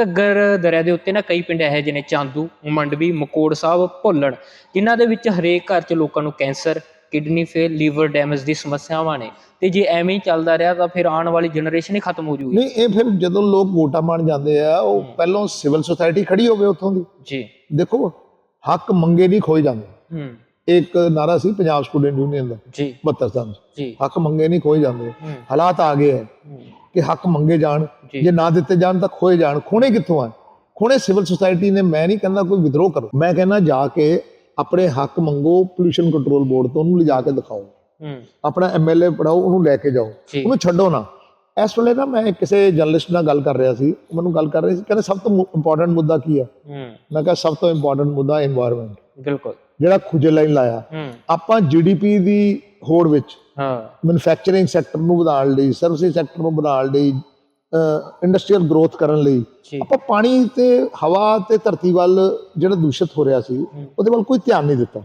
ਘੱਗਰ ਦਰਿਆ ਦੇ ਉੱਤੇ ਨਾ ਕਈ ਪਿੰਡ ਇਹੋ ਜਿਹੇ ਨੇ ਚਾਂਦੂ ਮੰਡਵੀ ਮਕੋੜ ਸਾਹਿਬ ਭੁੱਲਣ ਜਿਨ੍ਹਾਂ ਦੇ ਵਿੱਚ ਹਰੇਕ ਘਰ 'ਚ ਲੋਕਾਂ ਨੂੰ cancer kidney fail liver damage ਦੀ ਸਮੱਸਿਆਵਾਂ ਨੇ। ਤੇ ਜੇ ਐਵੇਂ ਹੀ ਚੱਲਦਾ ਰਿਹਾ ਤਾਂ ਫਿਰ ਆਉਣ ਵਾਲੀ ਜਨਰੇਸ਼ਨ ਹੀ ਖਤਮ ਹੋ ਜੂਗੀ। ਨਹੀਂ ਇਹ ਫਿਰ ਜਦੋਂ ਲੋਕ ਵੋਟਾਂ ਪਾਣ ਜਾਂਦੇ ਆ ਉਹ ਪਹਿਲਾਂ ਸਿਵਲ ਸੁਸਾਇਟੀ ਖੜੀ ਹੋਵੇ ਉੱਥੋਂ ਦੀ। ਜੀ। ਦੇਖੋ ਹੱਕ ਮੰਗੇ ਨਹੀਂ ਖੋਏ ਜਾਂਦੇ। ਹੂੰ। ਇੱਕ ਨਾਰਾ ਸੀ ਪੰਜਾਬ ਸਟੂਡੈਂਟ ਯੂਨੀਅਨ ਦਾ ਜੀ। 72 ਸਾਲ ਜੀ। ਹੱਕ ਮੰਗੇ ਨਹੀਂ ਖੋਏ ਜਾਂਦੇ। ਹਾਲਾਤ ਆ ਗਏ ਹੂੰ, ਕਿ ਹੱਕ ਮੰਗੇ ਜਾਣ ਜੀ। ਨਾ ਦਿੱਤੇ ਜਾਣ ਤਾਂ ਖੋਏ ਜਾਣ। ਖੋਣੇ ਕਿੱਥੋਂ ਆ? ਖੋਣੇ ਸਿਵਲ ਸੁਸਾਇਟੀ ਨੇ ਮੈਂ ਨਹੀਂ ਕਹਿੰਦਾ ਕੋਈ ਵਿਦਰੋਹ ਕਰੋ। ਮੈਂ ਕਹਿੰਦਾ ਜਾ ਕੇ ਆਪਣੇ ਹੱਕ ਮੰਗੋ ਪੋਲੂਸ਼ਨ ਕੰਟਰੋਲ ਬੋਰਡ ਤੋਂ ਉਹਨੂੰ ਲਿਜਾ ਕੇ ਦਿਖਾਓ। ਆਪਣਾ ਐਮਐਲਏ ਪੜਾਓ ਉਹਨੂੰ ਲੈ ਕੇ ਜਾਓ। ਉਹਨੂੰ ਛੱਡੋ ਨਾ। ਇਸ ਵੇਲੇ ਨਾ ਮੈਂ ਕਿਸੇ ਜਰਨਲਿਸਟ ਨਾਲ ਗੱਲ ਕਰ ਰਿਹਾ ਸੀ। ਮੈਨੂੰ ਗੱਲ ਕਰ ਰਿਹਾ ਸੀ। ਕਹਿੰਦੇ ਸਭ ਤੋਂ ਇੰਪੋਰਟੈਂਟ ਮੁੱਦਾ ਕੀ ਹੈ। ਮੈਂ ਕਿਹਾ ਸਭ ਤੋਂ ਇੰਪੋਰਟੈਂਟ ਮੁੱਦਾ ਇਨਵਾਇਰਨਮੈਂਟ ਬਿਲਕੁਲ। ਜਿਹੜਾ ਖੁਜੇ ਲਾਈਨ ਲਾਇਆ। ਆਪਾਂ ਜੀਡੀਪੀ ਦੀ ਹੋੜ ਵਿੱਚ ਹਾਂ। ਮੈਨੂਫੈਕਚਰਿੰਗ ਸੈਕਟਰ ਨੂੰ ਵਧਾਉਣ ਲਈ ਸਰਵਿਸ ਸੈਕਟਰ ਨੂੰ ਵਧਾਉਣ ਲਈ ਇੰਡਸਟਰੀਅਲ ਗਰੋਥ ਕਰਨ ਲਈ। ਆਪਾਂ ਪਾਣੀ ਤੇ ਹਵਾ ਤੇ ਧਰਤੀ ਵੱਲ ਜਿਹੜਾ ਦੂਸ਼ਿਤ ਹੋ ਰਿਹਾ ਸੀ ਉਹਦੇ ਵੱਲ ਕੋਈ ਧਿਆਨ ਨਹੀਂ ਦਿੱਤਾ।